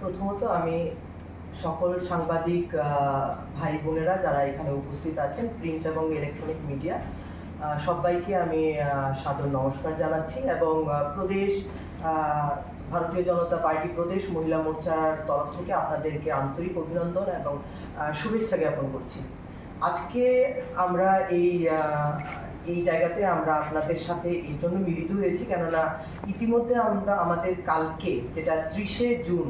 প্রথমত আমি সকল সাংবাদিক ভাই বোনেরা যারা এখানে উপস্থিত আছেন প্রিন্ট এবং ইলেকট্রনিক মিডিয়া সবাইকে আমি সাদর নমস্কার জানাচ্ছি এবং প্রদেশ ভারতীয় জনতা পার্টি প্রদেশ মহিলা মোর্চার তরফ থেকে আপনাদেরকে আন্তরিক অভিনন্দন এবং শুভেচ্ছা জ্ঞাপন করছি। আজকে আমরা এই এই জায়গাতে আমরা আপনাদের সাথে এই জন্য মিলিত হয়েছি কেননা ইতিমধ্যে আমরা আমাদের কালকে, যেটা ত্রিশে জুন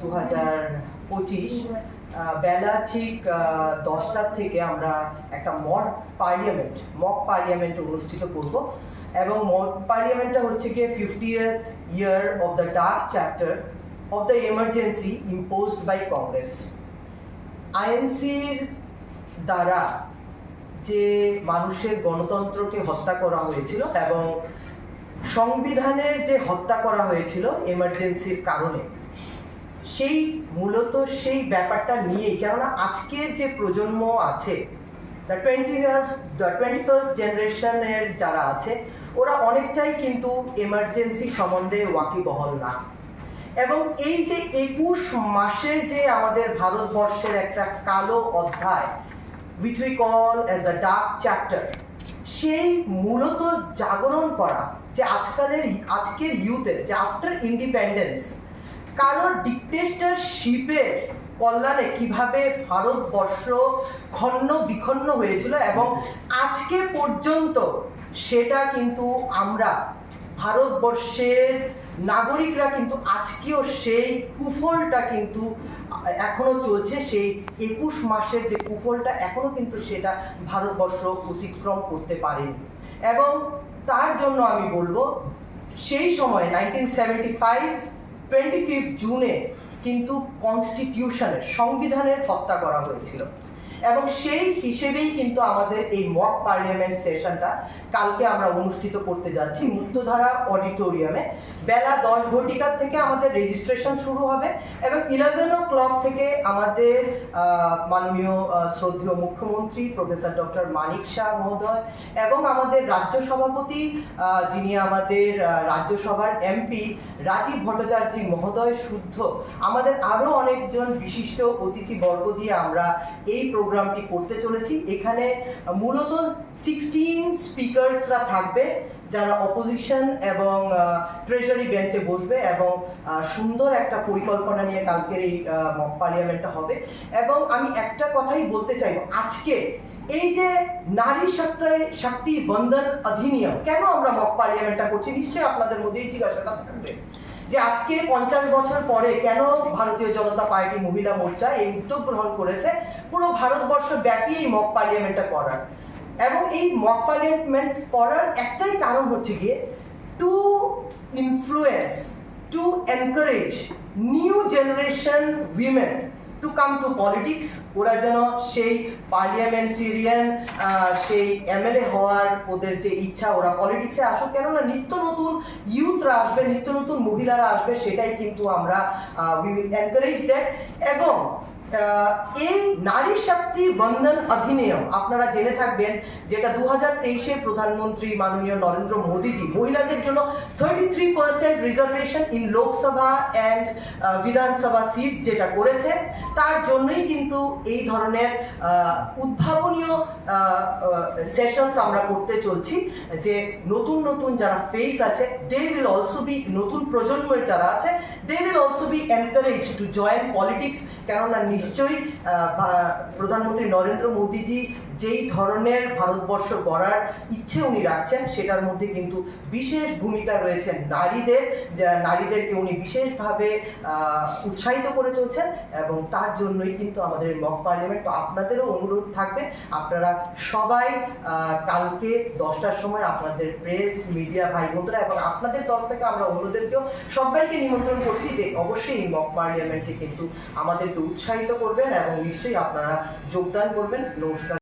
দু পঁচিশ। বেলা ঠিক দশটার থেকে আমরা একটা মক পার্লিয়ামেন্ট মক পার্লিয়ামেন্ট অনুষ্ঠিত করব। এবং মক পার্লিয়ামেন্টটা হচ্ছে গিয়ে fiftieth year of the dark chapter of the emergency imposed by Congress. আইএনসির দ্বারা যে মানুষের গণতন্ত্রকে হত্যা করা হয়েছিল এবং সংবিধানের যে হত্যা করা হয়েছিল এমার্জেন্সির কারণে, সেই মূলত সেই ব্যাপারটা নিয়েই, কেননা আজকের যে প্রজন্ম আছে the twenty years the twenty first জেনারেশনের যারা আছে, ওরা অনেকটাই কিন্তু এমার্জেন্সি সম্বন্ধে ওয়াকিবহল না। এবং এই যে একুশ মাসের যে আমাদের ভারতবর্ষের একটা কালো অধ্যায় which we call as the dark chapter সেই মূলত জাগরণ করা যে আজকালের, আজকের ইউথের যে আফটার ইন্ডিপেন্ডেন্স কারোর ডিকটেটরশিপের কল্যাণে কীভাবে ভারতবর্ষ খন্ন বিখন্ন হয়েছিল এবং আজকে পর্যন্ত সেটা কিন্তু আমরা ভারতবর্ষের নাগরিকরা কিন্তু আজকেও সেই কুফলটা কিন্তু, এখনও চলছে। সেই একুশ মাসের যে কুফলটা, এখনও কিন্তু সেটা ভারতবর্ষ অতিক্রম করতে পারেনি। এবং তার জন্য আমি বলব, সেই সময় nineteen seventy five twenty fifth জুনে কিন্তু কনস্টিটিউশনের সংবিধানের হত্যা করা হয়েছিল। এবং সেই হিসেবেই কিন্তু আমাদের এই মক পার্লামেন্ট সেশনটা কালকে আমরা অনুষ্ঠিত করতে যাচ্ছি মুক্তধারা অডিটোরিয়ামে বেলা দশ ঘটিকার থেকে আমাদের রেজিস্ট্রেশন শুরু হবে এবং ইলেভেন ও ক্লক থেকে আমাদের মাননীয় শ্রদ্ধেয় মুখ্যমন্ত্রী প্রফেসর ডক্টর মানিক শাহ মহোদয় এবং আমাদের রাজ্য সভাপতি যিনি আমাদের রাজ্যসভার এমপি রাজীব ভট্টাচার্য মহোদয় শুদ্ধ। আমাদের আরও অনেকজন বিশিষ্ট অতিথিবর্গ দিয়ে আমরা এই প্রোগ্রামটি করতে চলেছি। এখানে মূলত সিক্সটিন স্পিকার্সরা থাকবে, যারা অপোজিশন এবং ট্রেজারি বেঞ্চে বসবে এবং সুন্দর একটা পরিকল্পনা নিয়ে কালকের এই মক পার্লিয়ামেন্টটা হবে। এবং আমি একটা কথাই বলতে চাইব, আজকে এই যে নারী শক্তি শক্তি বন্ধন অধিনিয়ম, কেন আমরা মক পার্লিয়ামেন্টটা করছি? নিশ্চয়ই আপনাদের মধ্যে এই জিজ্ঞাসাটা থাকবে। যে আজকে পঞ্চাশ বছর পরে কেন ভারতীয় জনতা পার্টি মহিলা মোর্চা এই উদ্যোগ গ্রহণ করেছে? পুরো ভারতবর্ষ ব্যাপী এই মক পার্লিয়ামেন্টটা করার। এবং এই মক পার্লিয়ামেন্ট করার একটাই কারণ হচ্ছে গিয়ে to influence to encourage new generation women to come to politics ওরা যেন সেই পার্লিয়ামেন্টেরিয়ান সেই এমএলএ হওয়ার ওদের যে ইচ্ছা, ওরা পলিটিক্সে আসুক। কেননা নিত্য নতুন ইউথরা আসবে, নিত্য নতুন মহিলারা আসবে, সেটাই কিন্তু আমরা উই উইল এনকারেজ দ্যাট এবং এই নারী শক্তি বন্ধন অধিনিয়ম, আপনারা জেনে থাকবেন যেটা দু হাজার তেইশে প্রধানমন্ত্রী মাননীয় নরেন্দ্র মোদীজি মহিলাদের জন্য thirty three percent reservation in Lok Sabha and Vidhan Sabha seats যেটা করেছে, তার জন্যই কিন্তু এই ধরনের উদ্ভাবনীয় সেশনস আমরা করতে চলছি, যে নতুন নতুন যারা ফেস আছে দে উইল অলসো বি নতুন প্রজন্মের যারা আছে they will also be encourage to join politics কেননা নিশ্চয়ই প্রধানমন্ত্রী নরেন্দ্র মোদীজি যেই ধরনের ভারতবর্ষ গড়ার ইচ্ছে উনি রাখছেন, সেটার মধ্যে কিন্তু বিশেষ ভূমিকা রয়েছে নারীদের নারীদেরকে উনি বিশেষভাবে উৎসাহিত করে চলছেন এবং তার জন্যই কিন্তু আমাদের মক পার্লামেন্ট। তো আপনাদেরও অনুরোধ থাকবে, আপনারা সবাই কালকে দশটার সময় আপনাদের প্রেস, মিডিয়া ভাই বোনরা এবং আপনাদের তরফ থেকে আমরা অন্যদেরকেও সবাইকে নিমন্ত্রণ করছি যে অবশ্যই এই মক পার্লামেন্টে কিন্তু আমাদেরকে উৎসাহিত করবেন এবং নিশ্চয়ই আপনারা যোগদান করবেন। নমস্কার।